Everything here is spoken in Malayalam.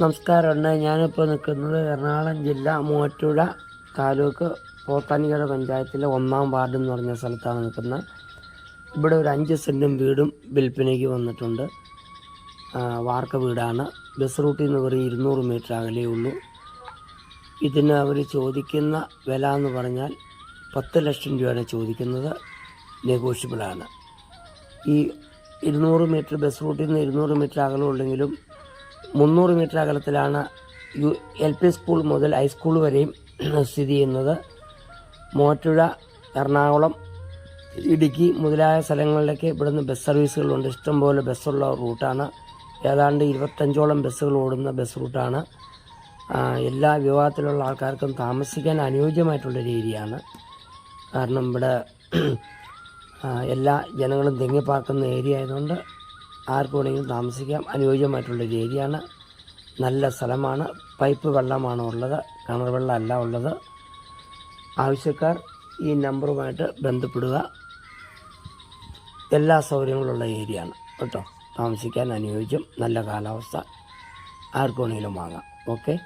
നമസ്കാരമുണ്ട് ഞാനിപ്പോൾ നിൽക്കുന്നത് എറണാകുളം ജില്ല മൂവാറ്റുപുഴ താലൂക്ക് പോത്താനിക്കര പഞ്ചായത്തിലെ ഒന്നാം വാർഡ് എന്ന് പറഞ്ഞ സ്ഥലത്താണ് നിൽക്കുന്നത്. ഇവിടെ ഒരു അഞ്ച് സെന്റും വീടും വിൽപ്പനയ്ക്ക് വന്നിട്ടുണ്ട്. വാർക്ക വീടാണ്. ബസ് റൂട്ടിൽ നിന്ന് വെറും ഇരുന്നൂറ് മീറ്റർ അകലേ ഉള്ളൂ. ഇതിന് അവർ ചോദിക്കുന്ന വില എന്ന് പറഞ്ഞാൽ പത്ത് ലക്ഷം രൂപയാണ് ചോദിക്കുന്നത്. നെഗോഷ്യബിളാണ്. ഈ ഇരുന്നൂറ് മീറ്റർ ബസ് റൂട്ടിൽ നിന്ന് ഇരുന്നൂറ് മീറ്റർ അകലമുണ്ടെങ്കിലും മുന്നൂറ് മീറ്റർ അകലത്തിലാണ് യു എൽ പി സ്കൂൾ മുതൽ ഹൈസ്കൂൾ വരെയും സ്ഥിതി ചെയ്യുന്നത്. മോറ്റുഴ എറണാകുളം ഇടുക്കി മുതലായ സ്ഥലങ്ങളിലേക്ക് ഇവിടുന്ന് ബസ് സർവീസുകളുണ്ട്. ഇഷ്ടംപോലെ ബസ്സുള്ള റൂട്ടാണ്. ഏതാണ്ട് ഇരുപത്തഞ്ചോളം ബസ്സുകൾ ഓടുന്ന ബസ് റൂട്ടാണ്. എല്ലാ വിഭാഗത്തിലുള്ള ആൾക്കാർക്കും താമസിക്കാൻ അനുയോജ്യമായിട്ടുള്ളൊരു ഏരിയയാണ് കാരണം ഇവിടെ എല്ലാ ജനങ്ങളും തെങ്ങിപ്പാർക്കുന്ന ഏരിയ ആയതുകൊണ്ട് ആർക്ക് വേണമെങ്കിലും താമസിക്കാം. അനുയോജ്യമായിട്ടുള്ളൊരു ഏരിയയാണ് നല്ല സ്ഥലമാണ്. പൈപ്പ് വെള്ളമാണ് ഉള്ളത്. കിണർ വെള്ളമല്ല ഉള്ളത്. ആവശ്യക്കാർ ഈ നമ്പറുമായിട്ട് ബന്ധപ്പെടുക. എല്ലാ സൗകര്യങ്ങളുള്ള ഏരിയയാണ്. കേട്ടോ. താമസിക്കാൻ അനുയോജ്യം. നല്ല കാലാവസ്ഥ. ആർക്കു വേണമെങ്കിലും വാങ്ങാം. ഓക്കെ?